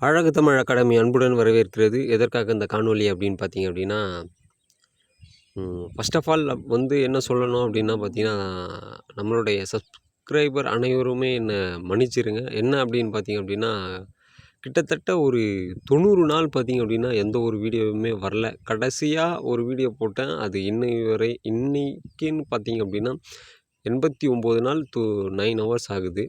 அழகு தமிழ் அகாடமி அன்புடன் வரவேற்கிறது. எதற்காக இந்த காணொலி அப்படின்னு பார்த்தீங்க அப்படின்னா ஃபஸ்ட் ஆஃப் ஆல் வந்து என்ன சொல்லணும் அப்படின்னா பார்த்தீங்கன்னா நம்மளுடைய சப்ஸ்கிரைபர் அனைவருமே என்னை மன்னிச்சிருங்க. என்ன அப்படின்னு பார்த்தீங்க அப்படின்னா கிட்டத்தட்ட ஒரு தொண்ணூறு நாள் பார்த்தீங்க அப்படின்னா எந்த ஒரு வீடியோவுமே வரல. கடைசியாக ஒரு வீடியோ போட்டேன். அது இன்னை வரை இன்னைக்குன்னு பார்த்தீங்க அப்படின்னா எண்பத்தி ஒம்பது நாள் டூ நைன் ஹவர்ஸ் ஆகுது.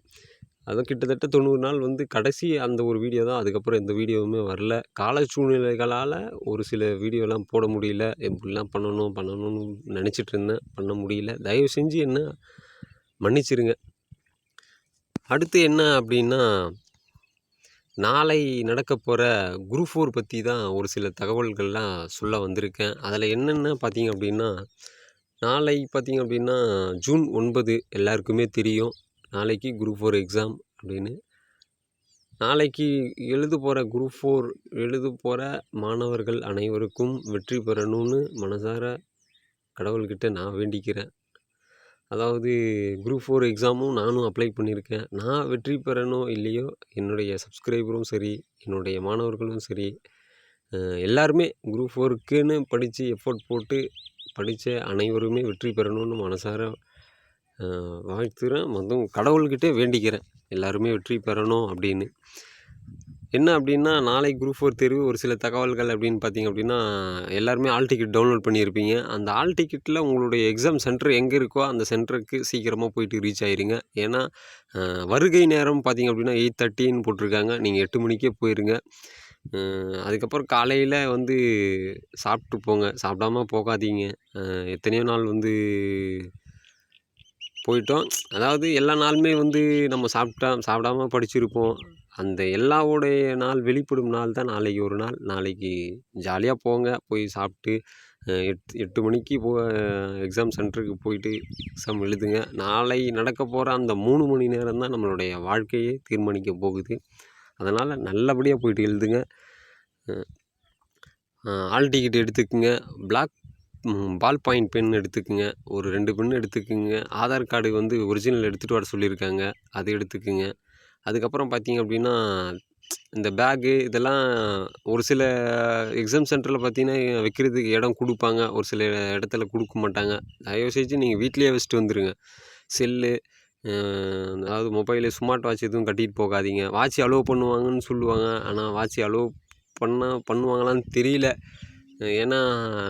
அதுவும் கிட்டத்தட்ட தொண்ணூறு நாள் வந்து கடைசி அந்த ஒரு வீடியோ தான். அதுக்கப்புறம் எந்த வீடியோவுமே வரல. கால சூழ்நிலைகளால் ஒரு சில வீடியோலாம் போட முடியல. எப்படிலாம் பண்ணணும் பண்ணணும்னு நினச்சிட்டு இருந்தேன் பண்ண முடியல. தயவு செஞ்சு என்ன மன்னிச்சிருங்க. அடுத்து என்ன அப்படின்னா நாளை நடக்க போகிற குரூப் ஃபோர் பற்றி தான் ஒரு சில தகவல்கள்லாம் சொல்ல வந்திருக்கேன். அதில் என்னென்ன பார்த்தீங்க அப்படின்னா நாளை பார்த்தீங்க அப்படின்னா ஜூன் ஒன்பது எல்லாருக்குமே தெரியும். நாளைக்கு குரூப் ஃபோர் எக்ஸாம் அப்படின்னு. நாளைக்கு எழுத போகிற குரூப் ஃபோர் எழுத போகிற மாணவர்கள் அனைவருக்கும் வெற்றி பெறணும்னு மனசார கடவுள்கிட்ட நான் வேண்டிக்கிறேன். அதாவது குரூப் ஃபோர் எக்ஸாமும் நானும் அப்ளை பண்ணியிருக்கேன். நான் வெற்றி பெறணும் இல்லையோ என்னுடைய சப்ஸ்கிரைபரும் சரி என்னுடைய மாணவர்களும் சரி எல்லாருமே குரூப் ஃபோருக்குன்னு படித்து எஃபோர்ட் போட்டு படித்த அனைவருமே வெற்றி பெறணும்னு மனசார வாழ்த்துறேன். மொத்தம் கடவுள்கிட்டே வேண்டிக்கிறேன். எல்லாருமே வெற்றி பெறணும் அப்படின்னு. என்ன அப்படின்னா நாளை குரூப் ஃபோர் தேர்வு ஒரு சில தகவல்கள் அப்படின்னு பார்த்தீங்க அப்படின்னா எல்லாருமே ஆல் டிக்கெட் டவுன்லோட் பண்ணியிருப்பீங்க. அந்த ஆல் டிக்கெட்டில் உங்களுடைய எக்ஸாம் சென்டர் எங்கே இருக்கோ அந்த சென்டருக்கு சீக்கிரமாக போயிட்டு ரீச் ஆயிருங்க. ஏன்னா வருகை நேரம் பார்த்தீங்க அப்படின்னா எயிட் தேர்ட்டின்னு போட்டிருக்காங்க. நீங்கள் எட்டு மணிக்கே போயிருங்க. அதுக்கப்புறம் காலையில் வந்து சாப்பிட்டு போங்க. சாப்பிடாம போகாதீங்க. எத்தனையோ நாள் வந்து போயிட்டோம். அதாவது எல்லா நாளுமே வந்து நம்ம சாப்பிட்டா சாப்பிடாம படிச்சிருப்போம். அந்த எல்லாவுடைய நாள் வெளிப்படும் நாள் தான் நாளைக்கு ஒரு நாள். நாளைக்கு ஜாலியாக போங்க போய் சாப்பிட்டு எட்டு எட்டு மணிக்கு போ எக்ஸாம் சென்டருக்கு போயிட்டு எக்ஸாம் எழுதுங்க. நாளை நடக்க போகிற அந்த மூணு மணி நேரம் தான் நம்மளுடைய வாழ்க்கையை தீர்மானிக்க போகுது. அதனால் நல்லபடியாக போயிட்டு எழுதுங்க. ஆல் டிக்கெட் எடுத்துக்குங்க. பிளாக் பால் பாயிண்ட் பென் எடுத்துக்குங்க. ஒரு ரெண்டு பென் எடுத்துக்குங்க. ஆதார் கார்டு வந்து ஒரிஜினல் எடுத்துகிட்டு வர சொல்லியிருக்காங்க. அது எடுத்துக்குங்க. அதுக்கப்புறம் பார்த்தீங்க அப்படின்னா இந்த பேகு இதெல்லாம் ஒரு சில எக்ஸாம் சென்டரில் பார்த்தீங்கன்னா வைக்கிறதுக்கு இடம் கொடுப்பாங்க. ஒரு சில இடத்துல கொடுக்க மாட்டாங்க. தயவு செஞ்சு நீங்கள் வீட்டிலேயே வச்சுட்டு வந்துடுங்க செல்லு அதாவது மொபைலு ஸ்மார்ட் வாட்ச் எதுவும் கட்டிகிட்டு போகாதீங்க. வாட்ச் அலோவ் பண்ணுவாங்கன்னு சொல்லுவாங்க. ஆனால் வாட்ச் அலோவ் பண்ண பண்ணுவாங்களான்னு தெரியல. ஏன்னா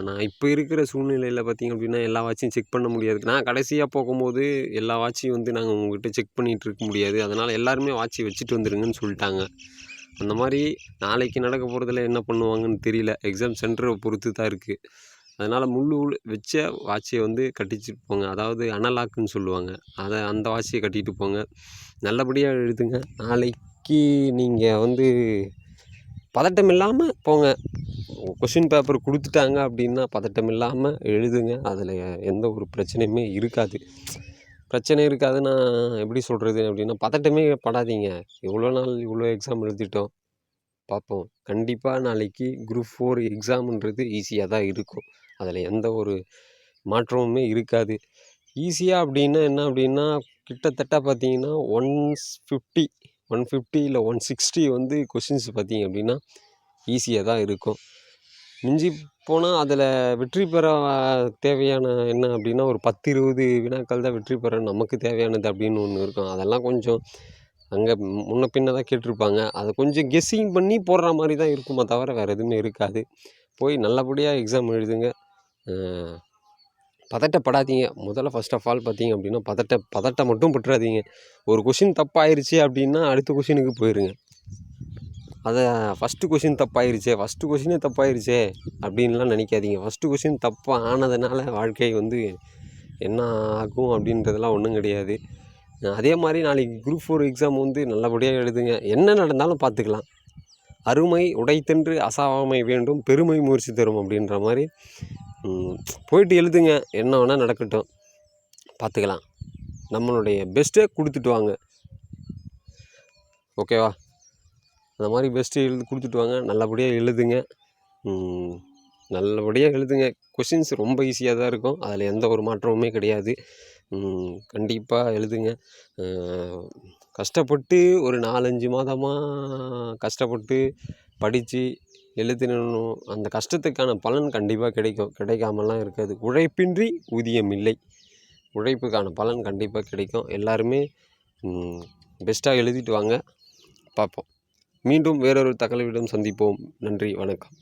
நான் இப்போ இருக்கிற சூழ்நிலையில் பார்த்தீங்க அப்படின்னா எல்லா வாட்சையும் செக் பண்ண முடியாது. நான் கடைசியாக போகும்போது எல்லா வாட்சையும் வந்து நாங்கள் உங்கள்கிட்ட செக் பண்ணிகிட்டு இருக்க முடியாது. அதனால் எல்லாருமே வாட்சை வச்சுட்டு வந்துடுங்கன்னு சொல்லிட்டாங்க. அந்த மாதிரி நாளைக்கு நடக்க போகிறதுல என்ன பண்ணுவாங்கன்னு தெரியல. எக்ஸாம் சென்டரை பொறுத்து தான் இருக்குது அதனால் முள்ளு வச்ச வாட்சை வந்து கட்டிச்சுட்டு போங்க. அதாவது அனலாக்குன்னு சொல்லுவாங்க. அதை அந்த வாட்சையை கட்டிட்டு போங்க. நல்லபடியாக எழுதுங்க. நாளைக்கு நீங்கள் வந்து பதட்டம் இல்லாமல் போங்க. கொஷின் பேப்பர் கொடுத்துட்டாங்க அப்படின்னா பதட்டம் இல்லாமல் எழுதுங்க. அதில் எந்த ஒரு பிரச்சனையுமே இருக்காது. பிரச்சனை இருக்காது நான் எப்படி சொல்கிறது அப்படின்னா பதட்டமே படாதீங்க. இவ்வளோ நாள் இவ்வளோ எக்ஸாம் எழுதிட்டோம். பார்ப்போம் கண்டிப்பாக நாளைக்கு குரூப் ஃபோர் எக்ஸாம்ன்றது ஈஸியாக தான் இருக்கும். அதில் எந்த ஒரு மாற்றமுமே இருக்காது. ஈஸியாக அப்படின்னா என்ன அப்படின்னா கிட்டத்தட்ட பார்த்தீங்கன்னா ஒன் ஃபிஃப்டி ஒன் ஃபிஃப்டி இல்லை ஒன் சிக்ஸ்டி வந்து கொஷின்ஸ் பார்த்தீங்க அப்படின்னா ஈஸியாக தான் இருக்கும். மிஞ்சி போனால் அதில் வெற்றி பெற தேவையான என்ன அப்படின்னா ஒரு பத்து இருபது வினாக்கள் தான் வெற்றி பெற நமக்கு தேவையானது அப்படின்னு ஒன்று இருக்கும். அதெல்லாம் கொஞ்சம் அங்கே முன்ன பின்ன தான் கேட்டிருப்பாங்க. அதை கொஞ்சம் கெஸ்ஸிங் பண்ணி போடுற மாதிரி தான் இருக்குமே தவிர வேறு எதுவுமே இருக்காது. போய் நல்லபடியாக எக்ஸாம் எழுதுங்க. பதட்டப்படாதீங்க. முதல்ல ஃபஸ்ட் ஆஃப் ஆல் பார்த்தீங்க அப்படின்னா பதட்ட பதட்டம் மட்டும் பட்டுறாதீங்க ஒரு கொஷின் தப்பாயிருச்சு அப்படின்னா அடுத்த கொஷினுக்கு போயிடுங்க அதை ஃபஸ்ட்டு கொஷின் தப்பாயிருச்சே ஃபஸ்ட்டு கொஷினே தப்பாயிருச்சே அப்படின்லாம் நினைக்காதீங்க. ஃபஸ்ட்டு கொஷின் தப்பாக ஆனதுனால வாழ்க்கை வந்து என்ன ஆகும் அப்படின்றதெல்லாம் ஒன்றும் கிடையாது. அதே மாதிரி நாளைக்கு குரூப் ஃபோர் எக்ஸாம் வந்து நல்லபடியாக எழுதுங்க. என்ன நடந்தாலும் பார்த்துக்கலாம். அருமை உடைத்தென்று அசாவாமை வேண்டும் பெருமை முயற்சி தரும் அப்படின்ற மாதிரி போயிட்டு எழுதுங்க. என்ன வேணால் நடக்கட்டும். பார்த்துக்கலாம். நம்மளுடைய பெஸ்ட்டை கொடுத்துட்டு வாங்க. ஓகேவா அந்த மாதிரி பெஸ்ட்டு எழுதி கொடுத்துட்டு வாங்க. நல்லபடியாக எழுதுங்க. நல்லபடியாக எழுதுங்க. கொஷின்ஸ் ரொம்ப ஈஸியாக தான் இருக்கும். அதில் எந்த ஒரு மாற்றமுமே கிடையாது. கண்டிப்பாக எழுதுங்க. கஷ்டப்பட்டு ஒரு நாலஞ்சு மாதமாக கஷ்டப்பட்டு படித்து எழுதணும் அந்த கஷ்டத்துக்கான பலன் கண்டிப்பாக கிடைக்கும். கிடைக்காமலாம் இருக்காது. உழைப்பின்றி ஊதியம் இல்லை. உழைப்புக்கான பலன் கண்டிப்பாக கிடைக்கும். எல்லாருமே பெஸ்ட்டாக எழுதிட்டு வாங்க. பார்ப்போம். மீண்டும் வேறொரு தகவலுடன் சந்திப்போம். நன்றி வணக்கம்.